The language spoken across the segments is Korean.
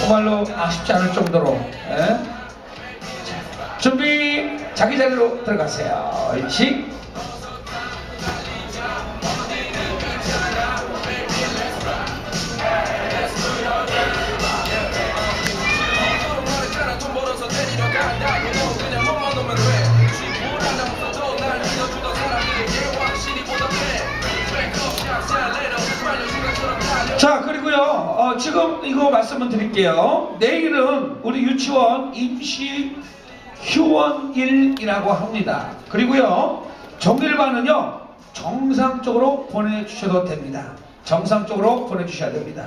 정말로 아쉽지 않을 정도로 예? 준비 자기 자리로 들어가세요. 옳지? 지금 이거 말씀을 드릴게요. 내일은 우리 유치원 임시 휴원일이라고 합니다. 그리고요 정일반은요 정상적으로 보내주셔도 됩니다. 정상적으로 보내주셔야 됩니다.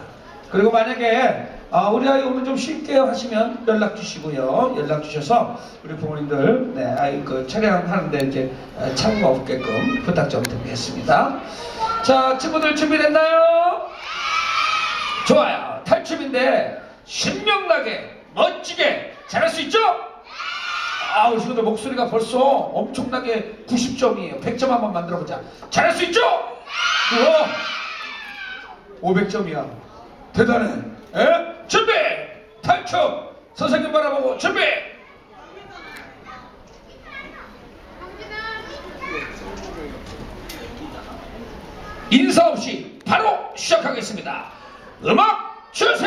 그리고 만약에 아, 우리 아이 오늘 좀 쉴게요 하시면 연락 주시고요. 연락 주셔서 우리 부모님들 네, 아이 그 촬영하는데 이제 에, 착오가 없게끔 부탁 좀 드리겠습니다. 자 친구들 준비됐나요? 좋아요. 탈춤인데 신명나게 멋지게 잘할 수 있죠? 아, 우리 친구들 목소리가 벌써 엄청나게 90점이에요. 100점 한번 만들어 보자. 잘할 수 있죠? 우와! 500점이야. 대단해. 에? 준비! 탈춤! 선생님 바라보고 준비! 인사 없이 바로 시작하겠습니다. 음악 주세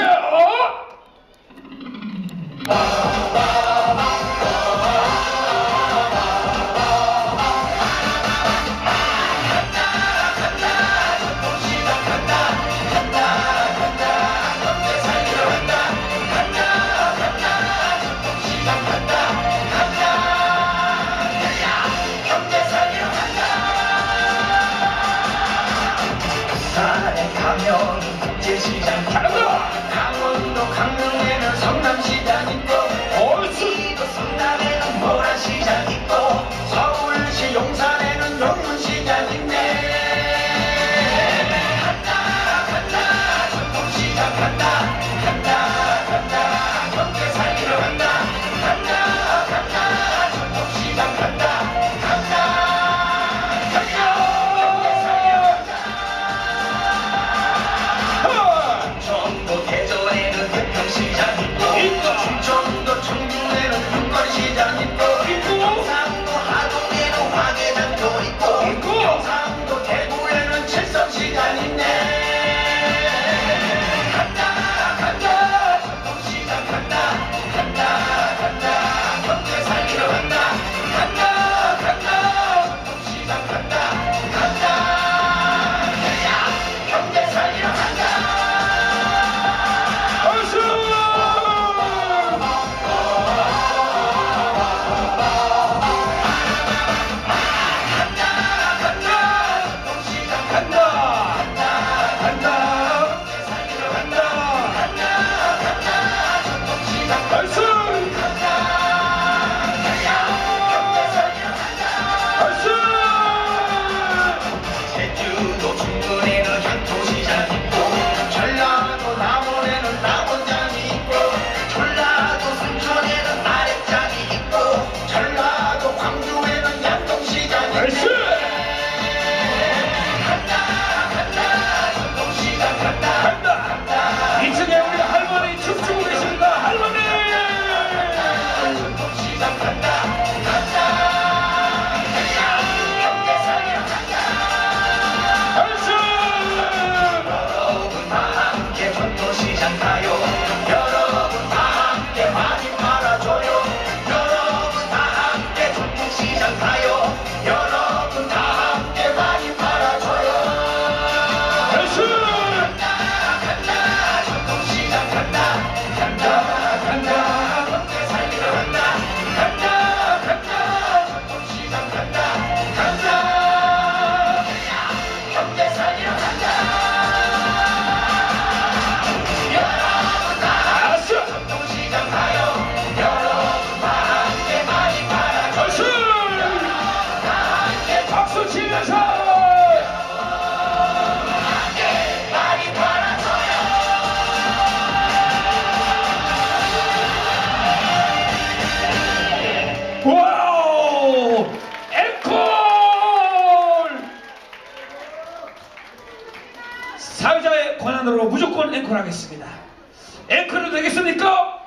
앵커도 되겠습니까?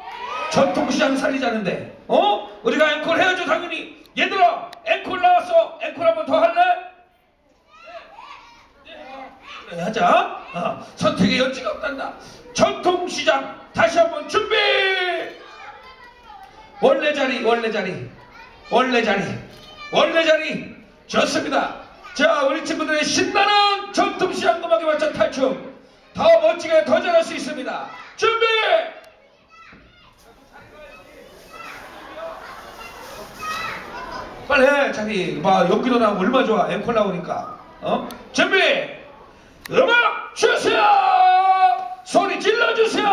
전통시장 살리자는데 어? 우리가 앵콜 해야죠 당연히. 얘들아 앵콜 나왔어. 앵콜 한번 더 할래? 그래 하자. 어, 선택의 여지가 없단다. 전통시장 다시 한번 준비! 원래 자리 원래 자리. 원래 자리. 원래 자리. 좋습니다. 자 우리 친구들의 신나는 전통시장 음악에 맞춘 탈춤. 더 멋지게 더 잘할 수 있습니다 준비! 빨리 해 자기. 봐 연기도 나오고 얼마 좋아. 앵콜 나오니까. 어? 준비! 음악 주세요! 소리 질러주세요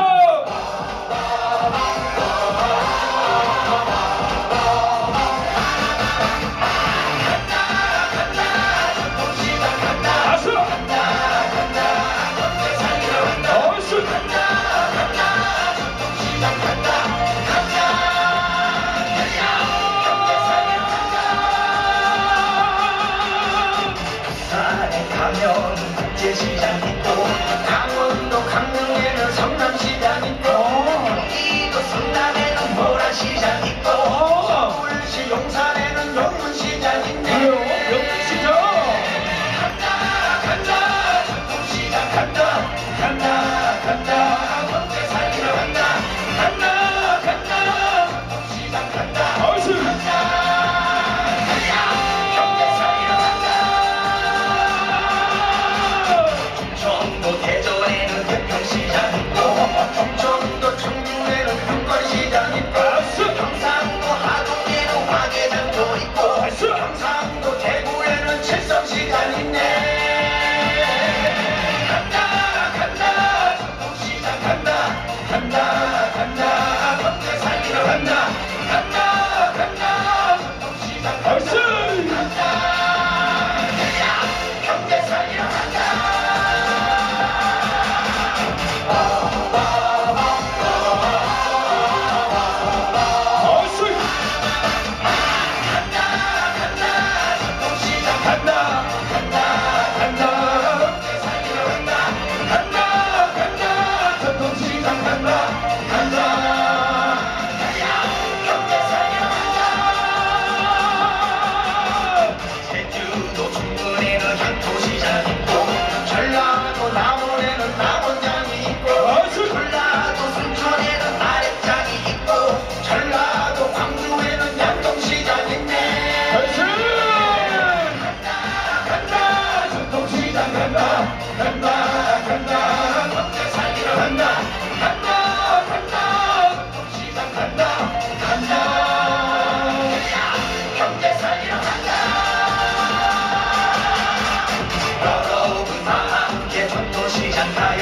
함께 전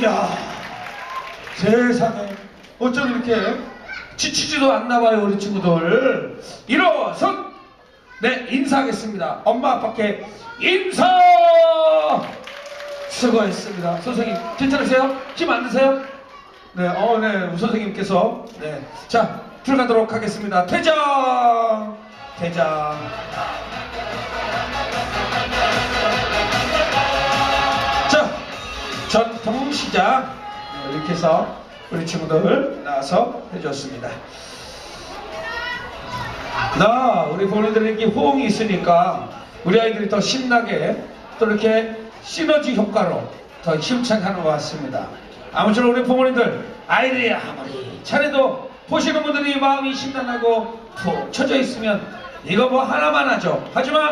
야 세상에. 어쩜 이렇게 지치지도 않나 봐요 우리 친구들. 일어선! 네 인사하겠습니다. 엄마 아빠께 인사! 수고했습니다. 선생님 괜찮으세요? 힘안 드세요? 네, 어, 네, 우 선생님께서. 네, 자 들어가도록 하겠습니다. 퇴장, 퇴장. 전통시장 네, 이렇게 해서 우리 친구들 나와서 해줬습니다. 나 우리 본인들에게 호응이 있으니까 우리 아이들이 더 신나게 또 이렇게 시너지 효과로 더 힘차게 하는 것 같습니다. 아무쪼록 우리 부모님들 아이들이 아무리 잘해도 보시는 분들이 마음이 심란하고 푹 처져 있으면 이거 뭐 하나만 하죠. 하지만